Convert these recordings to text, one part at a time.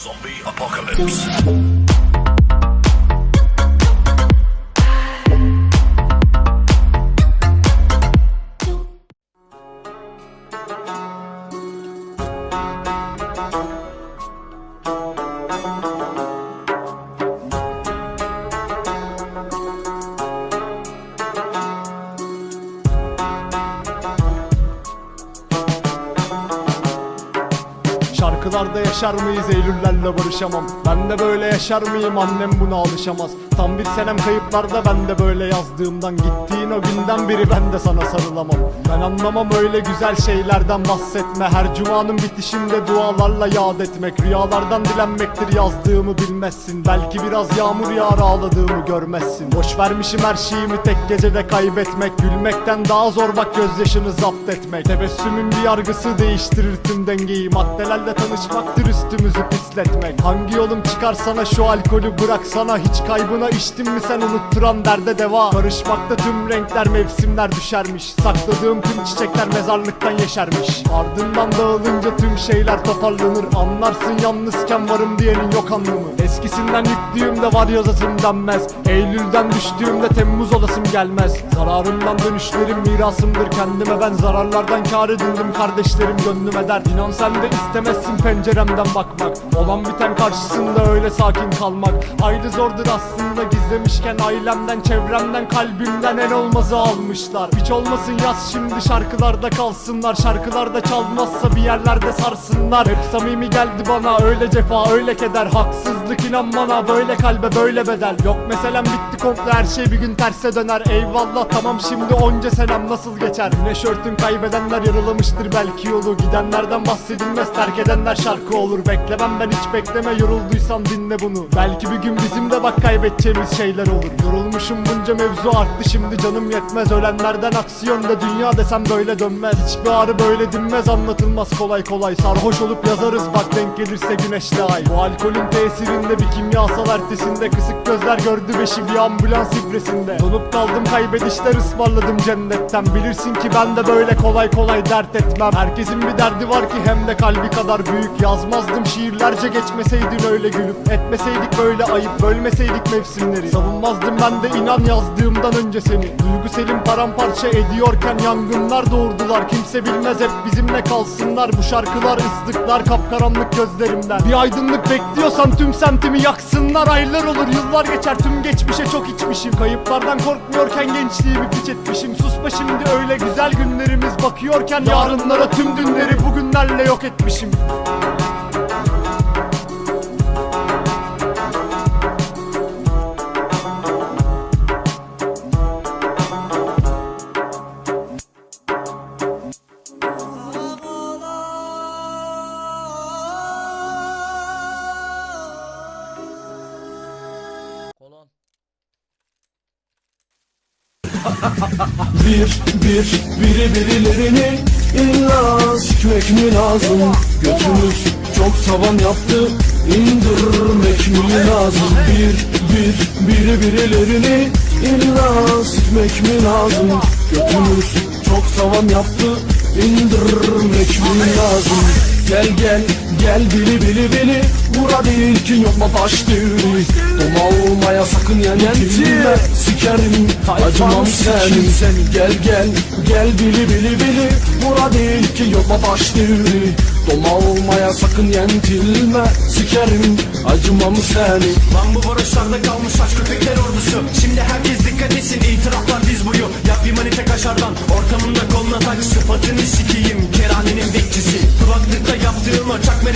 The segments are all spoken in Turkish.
Zombie apocalypse. Şarkılarda yaşar mıyız? Eylüllerle barışamam. Ben de böyle yaşar mıyım? Annem buna alışamaz. Tam bir senem kayıplarda ben de böyle yazdığımdan Gittiğin o günden beri ben de sana sarılamam. Ben anlamam öyle güzel şeylerden bahsetme. Her cumanın bitişinde dualarla yad etmek Rüyalardan dilenmektir yazdığımı bilmezsin. Belki biraz yağmur yağar ağladığımı görmezsin. Boş vermişim her şeyimi tek gecede kaybetmek. Gülmekten daha zor bak gözyaşını zapt etmek. Tebessümün bir yargısı değiştirir tüm dengeyi. Maddelerle tanışmaktır üstümüzü pisletmek. Hangi yolum çıkar sana şu alkolü bıraksana. Hiç kaybına içtin mi sen unutturan derde deva? Karışmakta tüm renkler mevsimler düşermiş. Sakladığım tüm çiçekler mezarlıktan yeşermiş. Ardından dağılınca tüm şeyler toparlanır. Anlarsın yalnızken varım diyenin yok anlamı. Eskisinden yüklüğümde var yazasım denmez. Eylül'den düştüğümde Temmuz olasım gelmez. Zararımdan dönüşlerim mirasımdır. Kendime Ben zararlardan kar edindim. Kardeşlerim gönlüm eder İnan sen de istemezsin penceremden bakmak Olan biten karşısında öyle sakin kalmak. Ayrı zordur aslında gizlemişken Ailemden çevremden kalbimden en olmazı almışlar. Hiç olmasın yaz şimdi şarkılarda kalsınlar. Şarkılarda çalmazsa bir yerlerde sarsınlar. Hep samimi geldi bana öyle cefa öyle keder. Haksızlık inan bana böyle kalbe böyle bedel. Yok meselem bitti komple her şey bir gün terse döner. Eyvallah tamam şimdi onca senem nasıl geçer? Güneş örtün kaybedenler yaralamıştır belki yolu. Gidenlerden bahsedilmez terk edenler şarkı olur Beklemem ben hiç bekleme. Yorulduysan dinle bunu. Belki bir gün bizim de bak kaybedeceğimiz şeyler olur. Yorulmuşum bunca mevzu arttı şimdi canım yetmez. Ölenlerden aksi yönde dünya desem böyle dönmez. Hiçbir ağrı böyle dinmez anlatılmaz kolay kolay. Sarhoş olup yazarız bak denk gelirse güneşli ay. Bu alkolün tesirinde bir kimyasal ertesinde Kısık gözler gördü beşi bir ambulans ibresinde. Donup kaldım kaybedişler ısmarladım cennetten. Bilirsin ki ben de böyle kolay kolay dert etmem. Herkesin bir derdi var ki hem de kalbi kadar büyük Yazmazdım şiirlerce geçmeseydin öyle gülüp Etmeseydik böyle ayıp bölmeseydik mevsimleri. Savunmazdım ben de inan yazdığımdan önce seni. Duygu selim paramparça ediyorken yangınlar doğurdular. Kimse bilmez hep bizimle kalsınlar. Bu şarkılar ıslıklar kapkaranlık gözlerimden. Bir aydınlık bekliyorsan tüm semtimi yaksınlar Aylar olur yıllar geçer. Tüm geçmişe çok içmişim. Kayıplardan korkmuyorken gençliğimi piç etmişim. Susma şimdi öyle güzel günlerimiz bakıyorken Yarınlara tüm dünleri bugünlerle yok etmişim Bir, bir, biri birilerini illa sikmek mi lazım? Götümüz çok tavan yaptı, indirmek mi lazım? Bir, bir, biri birilerini illa sikmek mi lazım? Götümüz çok tavan yaptı, indirmek mi lazım? Gel gel, gel bili bili bili Burada ki yok mu baş düğünü Doma olmaya sakın yenilme Sikerim, acımam senin seni Gel gel, gel bili bili bili. Burada değil ki mu baş düğünü Doma olmaya sakın yenilme Sikerim, acımam seni Lan bu varoşlarda kalmış aç köpekler ordusu. Şimdi herkes dikkat etsin itiraflar diz boyu. Yap bir manite kaşardan ortamında koluna tak. Sıfatını sikeyim kerhanenin bekçisi. Kulaklıkta yaptığım o çakma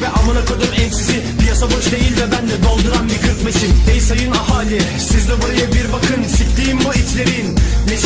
ve amına kodum emsisi Piyasa boş değil ve ben de dolduran bir kırk meşim Ey sayın ahali siz de buraya bir bakın.